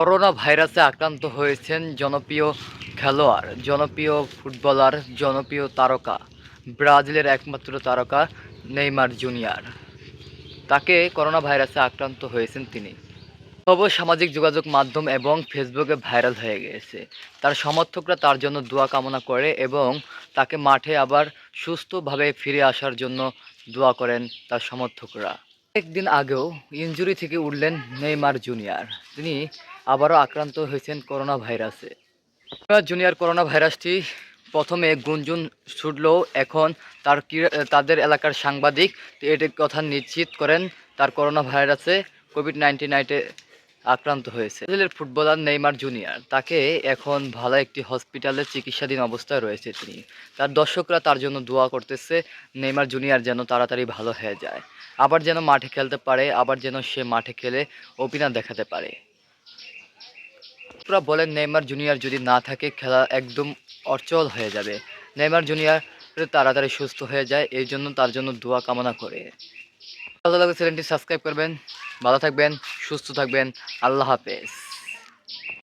Corona ভাইরাসে আক্রান্ত হয়েছেন জনপ্রিয় খেলোয়াড়, জনপ্রিয় ফুটবলার, জনপ্রিয় তারকা, ব্রাজিলের একমাত্র তারকা নেইমার জুনিয়র। তাকে করোনা ভাইরাসে আক্রান্ত হয়েছেন তিনি। খবর সামাজিক যোগাযোগ মাধ্যম এবং ফেসবুকে ভাইরাল হয়ে গিয়েছে তার সমর্থকরা তার জন্য দোয়া কামনা করে এবং তাকে মাঠে আবার সুস্থভাবে ফিরে আসার জন্য দোয়া করেন তার সমর্থকরা। একদিন আগেও ইনজুরি থেকে উঠলেন নেইমার জুনিয়র। তিনি আবারও আক্রান্ত হয়েছেন করোনা ভাইরাসে জুনিয়র করোনা ভাইরাসটি প্রথমে গুঞ্জন ছুটলেও এখন তার তাদের এলাকার সাংবাদিক এটি কথা নিশ্চিত করেন, তার করোনা ভাইরাসে কোভিড নাইন্টিন নাইটে আক্রান্ত হয়েছে। ব্রাজিলের ফুটবলার নেইমার জুনিয়র, তাকে এখন ভালো একটি হসপিটালে চিকিৎসাধীন অবস্থায় রয়েছে তিনি। তার দর্শকরা তার জন্য দোয়া করতেছে, নেইমার জুনিয়র যেন তাড়াতাড়ি ভালো হয়ে যায়। আবার যেন মাঠে খেলতে পারে, আবার যেন সে মাঠে খেলে অভিনয় দেখাতে পারে। পুরা বলেন, নেইমার জুনিয়র যদি না থাকে, খেলা একদম অচল হয়ে যাবে। নেইমার জুনিয়র তাড়াতাড়ি সুস্থ হয়ে যায়, এই জন্য তার জন্য দোয়া কামনা করে। ভালো লাগলে চ্যানেলটি সাবস্ক্রাইব করবেন, ভালো থাকবেন, সুস্থ থাকবেন, আল্লাহ হাফেজ।